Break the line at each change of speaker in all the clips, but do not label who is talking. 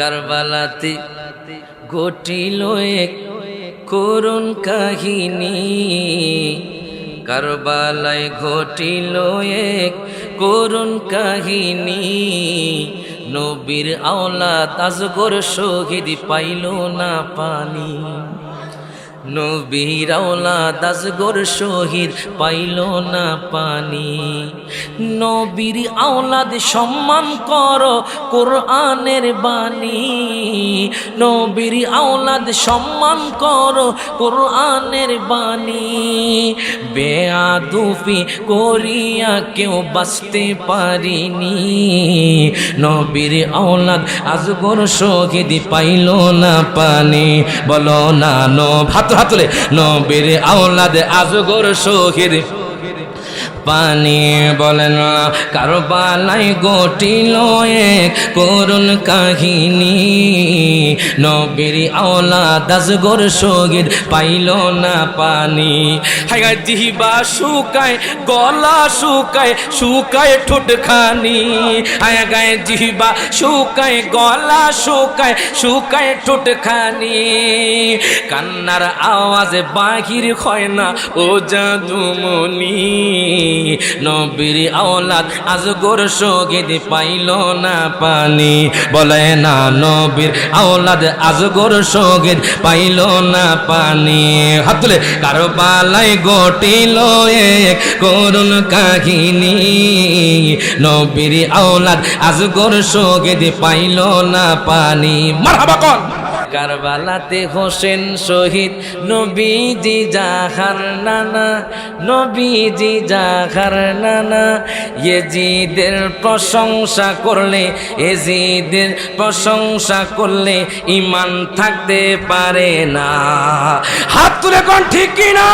কারবালাতে ঘটিল এক করুণ কাহিনী। কারবালায় ঘটিল এক করুণ কাহিনী। নবীর আওলা তাজগর শহীদ পাইল না পানি। নবীর আওলাদ আজগর শহীদ পাইল না পানি। নবীর আওলাদ সম্মান কর কোরআনের বাণী। নবীর আওলাদ সম্মান কর কোরআনের বাণী। বেয়াদুফি করিয়া কেউ বাঁচতে পারিনি। নবীর আওলাদ আজগর শহীদ পাইল না পানি। বলো না নো ভাত হাত তুলে। নবীর আওলাদ আজগর শহীদ। পানি বলেন কারবালাই গটিল এক করুণ কাহিনী। নবীর আওলা দাসগর সগির পাইল না পানি। হাই জিহিবা শুকায়, গলা শুকায় শুকায় ঠোঁট খানি। হায় গায়ে জিহিবা শুকায়, গলা শুকায় শুকায় ঠোঁট খানি। কান্নার আওয়াজ বাহির হয় না, ও জাদুমনি নবীর আওলাদ আজগর সগিদ পাইল না পানি। বলে না নবীর আওলাদ আজগর সগিদ পাইল না পানি। হাত তুলে কারও পালাই গটিল এক করুণ কাহিনী। নবীর আওলাদ আজগর সগিদ পাইল না পানি। মারহাবা কন কারবালাতে হোসেন শহীদ, নবীজি জাহার নানা, নবীজি জাহার নানা। এজিদের প্রশংসা করলে, এজিদের প্রশংসা করলে ইমান থাকতে পারে না। হাত তুলে কোন ঠিক কিনা?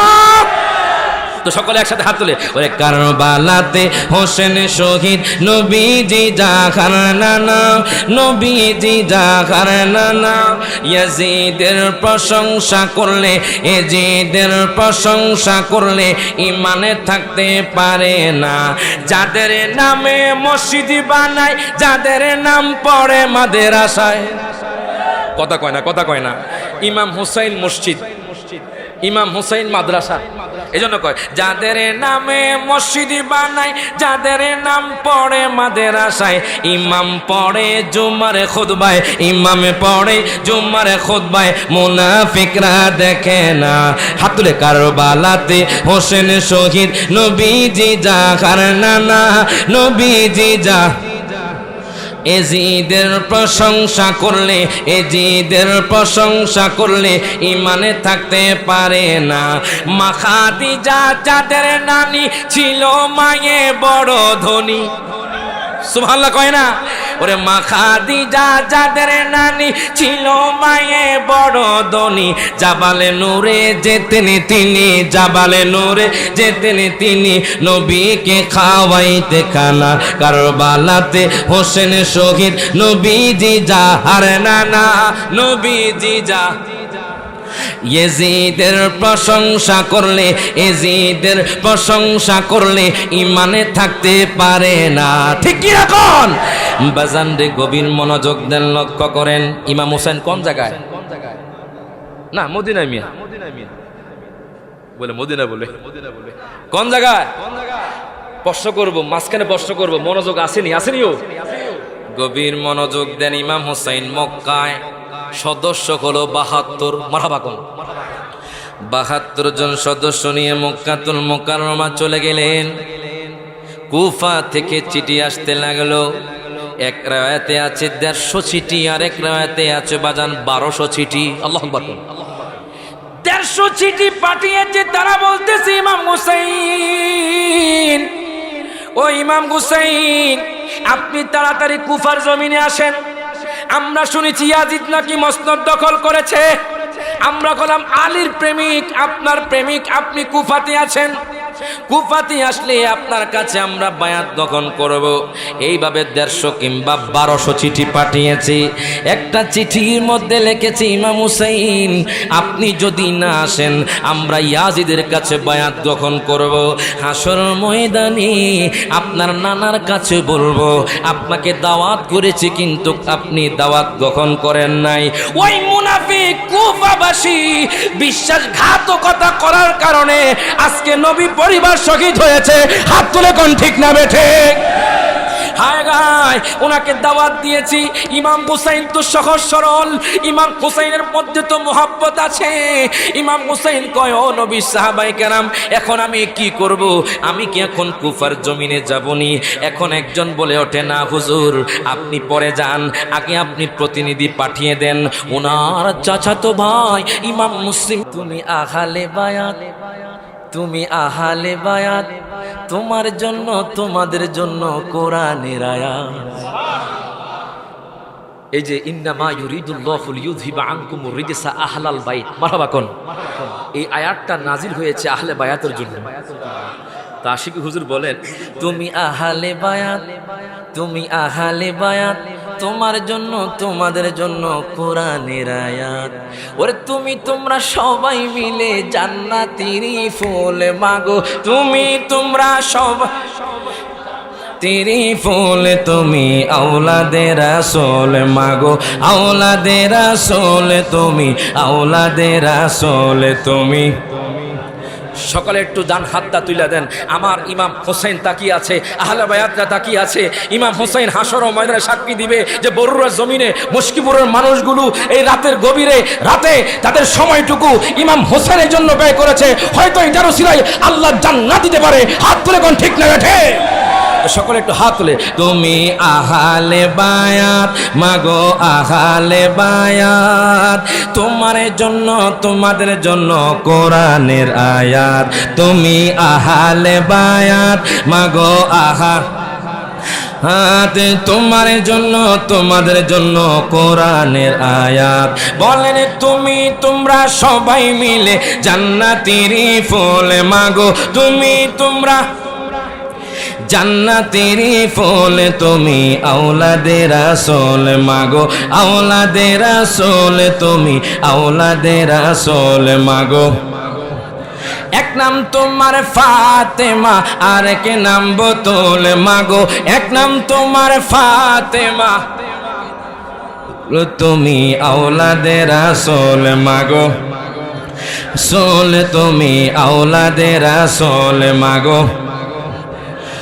তো সকলে একসাথে হাত তুলে। ওরে কারবালাতে হোসেন শহীদ, নবীজি জাহার নানা, নবীজি জাহার নানা। ইয়াজিদের প্রশংসা করলে এজিদের প্রশংসা করলে ইমানে থাকতে পারে না। যাদের নামে মসজিদ বানায়, যাদের নাম পড়ে মাদের আশায় কথা কয় না, কথা কয় না। ইমাম হুসাইন মসজিদ, ইমাম হুসাইন মাদ্রাসা। এই জন্য কয়, যাদের নামে মসজিদ বানায় যাদের নাম পড়ে মাদের ইমাম পড়ে জুমারে খুদবায় ইমামে পড়ে জুমারে খুদবায় মুনাফিকরা দেখে না। হাত তুলে কারবালাতে হোসেন শহীদ, নবীজি জাহার নানা, নবীজি যা এজিদের প্রশংসা করলে, এজিদের প্রশংসা করলে ইমানে থাকতে পারে না। মাখাদি যা যাদের নানি ছিল মায়ে বড় ধনী। সুভাল্লা কয় না? ওরে মাখাদি যা যাদের নানি ছিল মায়ে বড় ধনী জাবালে নূরে যেতেন তিনি জাবালে নূরে যেতেন তিনি নবীকে খাওয়াইতে খানা কারবালাতে। হোসেন শহীদ নবীজি যা হার নানা, নবীজি যা ইয়েজিদের প্রশংসা করলে এজিদের প্রশংসা করলে ইমানে থাকতে পারে না। ঠিক কি এখন বাজান রে, গভীর মনোযোগ দেন, লক্ষ্য করেন। ইমাম হোসেন কোন জায়গায়? না মদিনা মিয়া। বলে মদিনা বলে। কোন জায়গায়? প্রশ্ন করব, মাঝখানে প্রশ্ন করব, মনোযোগ আসেনি আসেনি ও গভীর মনোযোগ দেন ইমাম হোসাইন মক্কায়। সদস্য হলো বাহাত্তর মারাবাকন বাহাত্তর জন সদস্য নিয়ে মক্কাতুল মোকারমা চলে গেলেন। কুফা থেকে চিঠি আসতে লাগল। এক রায়াতে আছে দেড়শো চিঠি আর এক রায়াতে আছে বাজান বারোশো চিঠি। আল্লাহ দেড়শো চিঠি পাঠিয়েছে, তারা বলতেছে, ইমাম হুসাইন, ও ইমাম হুসাইন, আপনি তাড়াতাড়ি কুফার জমিনে আসেন। আমরা শুনেছি ইয়াজিদ নাকি মসনদ দখল করেছে। আমরা বললাম, আলীর প্রেমিক, আপনার প্রেমিক, আপনি কুফাতে আছেন। কুফাতে আসলে আপনার কাছে আমরা বায়াত গ্রহণ করব। এইভাবে দেড়শো কিংবা বারোশো চিঠি পাঠিয়েছি। একটা চিঠির মধ্যে লিখেছি, ইমাম হুসাইন, আপনি যদি না আসেন, আমরা ইয়াজিদের কাছে বায়াত গ্রহণ করব। হাসর ময়দানে আপনার নানার কাছে বলব, আপনাকে দাওয়াত করেছি কিন্তু আপনি দাওয়াত গ্রহণ করেন নাই। ওই মুনাফিক কুফাবাসী, বিশ্বাসঘাতকতা করার কারণে আজকে নবী পরিবার শহীদ হয়েছে। হাত তুলে কোন ঠিক না বেঠে হায় গায়, ওনাকে দাওয়াত দিয়েছি। ইমাম হুসাইন তো সহজ সরল। ইমাম হুসাইনের মধ্যে তো মোহাব্বত আছে। ইমাম হুসাইন কয়, ও নবী সাহাবাই কেরাম, এখন আমি কি করব? আমি কি এখন কুফার জমিনে যাবনি? এখন একজন বলে ওঠে, না হুজুর, আপনি পরে যান। আগে আপনি প্রতিনিধি পাঠিয়ে দেন। ওনার চাচাতো ভাই, ইমাম মুসলিম, তুমি আহালে বায়াত। তুমি আহালে বায়াত, তোমার জন্য, তোমাদের জন্য কোরআনের আয়াত। এই যে, ইন্নামা ইউরিদুল্লাহুল ইউযহিবা আনকুম রিজসা আহলাল বাইত। মারহাবা কোন? এই আয়াতটা নাজিল হয়েছে আহলে বায়াতের জন্য। তা আশিকি হুজুর বলেন, তুমি আহালে বায়াত, তুমি আহালে বায়াত তোমার জন্য, তোমাদের জন্য কোরআনের আয়াত। ওরে তুমি তোমরা সবাই মিলে জান্নাতিরি ফুল মাগো। তুমি তোমরা সবাই তেরি ফুল তুমি আওলাদে রাসোল মাগো। আওলাদে রাসোল তুমি আওলাদে রাসোল তুমি। সকালে একটু ডান হাতটা তুলে দেন। আমার ইমাম হোসেন তাকিয়ে আছে, আহলে বায়াতরা তাকিয়ে আছে। ইমাম হোসেন হাসর ও ময়দানে সাক্ষী দিবে যে বরুরার জমিনে মুশকিপুরের মানুষগুলো এই রাতের গভীরে, রাতে তাদের সময়টুকু ইমাম হোসেনের জন্য ব্যয় করেছে। হয়তো এটারও সিলাই আল্লাহ জান্নাত দিতে পারে। হাত তুলে কোন ঠিক না বেঠে সকলে একটু হাত তুলে, তুমি আহালে বায়াত, মাগো আহালে বায়াত, তোমার জন্য, তোমাদের জন্য কোরআনের আয়াত, তুমি আহালে বায়াত, মাগো আহা, হাত, তোমার জন্য, তোমাদের জন্য কোরআনের আয়াত, বলেন তুমি, তোমরা সবাই মিলে জান্নাতিরি ফুল, মাগো, তুমি তোমরা জান্নাতেরি ফুল তুমি আওলাদে রাসোল মাগো। আওলাদে রাসোল তুমি আওলাদে রাসোল মাগো। এক নাম তোমার ফাতেমা, আর এক নাম বোতল, মাগো। এক নাম তোমার ফাতেমা, তুমি আওলাদে রাসোল মাগো। সোল তুমি আওলাদে রাসোল মাগো।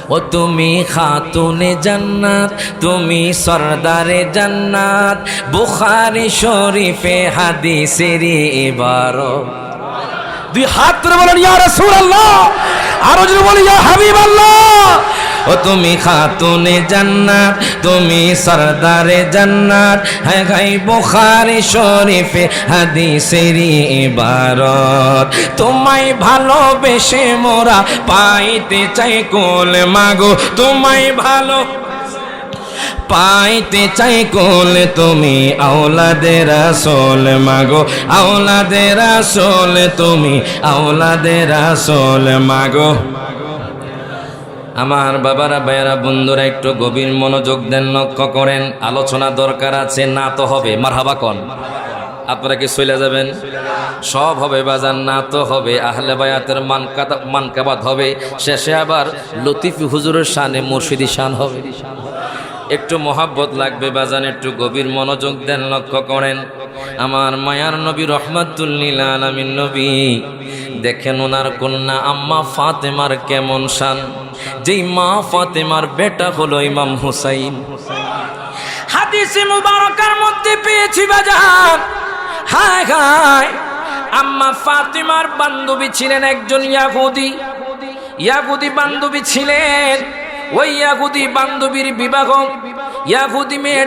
ও তুমি খাতুনে জান্নাত, তুমি সরদারে জান্নাত, বুখারি শরীফে হাদিসেরি এবার দুই হাত ধরে বলেন, ইয়া রাসূলুল্লাহ। আরও যদি বলি ইয়া হাবিবাল্লাহ। ও তুমি খাতুনে জান্নাত, তুমি সরদারে জান্নাত। হ্যাঁ গাই বুখারি শরীফে হাদিসেরি ইবারত। তোমায় ভালোবেসে মোরা পাইতে চাই কোল মাগো। তোমায় ভালো পাইতে চাই কোল তুমি আওলাদে রাসোল মাগো। আওলাদে রাসোল তুমি আওলাদে রাসোল মাগো। আমার বাবারা, ভাইয়ারা, বন্ধুরা, একটু গভীর মনোযোগ দেন, লক্ষ্য করেন, আলোচনা দরকার আছে, না তো হবে, মারহাবা কন। আপনারা কি চলে যাবেন? সব হবে বাজার না তো হবে, আহলে বায়াতের মানকাতা মানকাবাদ হবে। শেষে আবার লতিফ হুজুরের শানে মুর্শিদি শান হবে। একটু মহাব্বত লাগবে, বাজান, একটু গভীর মনোযোগ দেন, লক্ষ্য করেন। আমার মায়ার নবী রহমাতুল্লিল আলমিন নবী, দেখেন ওনার কন্যা আম্মা ফাতেমার কেমন শান। যেই মা ফাতেমার বেটা হলো ইমাম হুসাইন। হাদিসে মুবারকার মধ্যে পেয়েছি বাজার। হায় হায়, আম্মা ফাতেমার বান্ধবী ছিলেন একজন ইয়াহুদি। ইয়াহুদি বান্ধবী ছিলেন, ওই ইয়াহুদি বান্ধবীর বিবাহ। ইয়াহুদি মেয়ে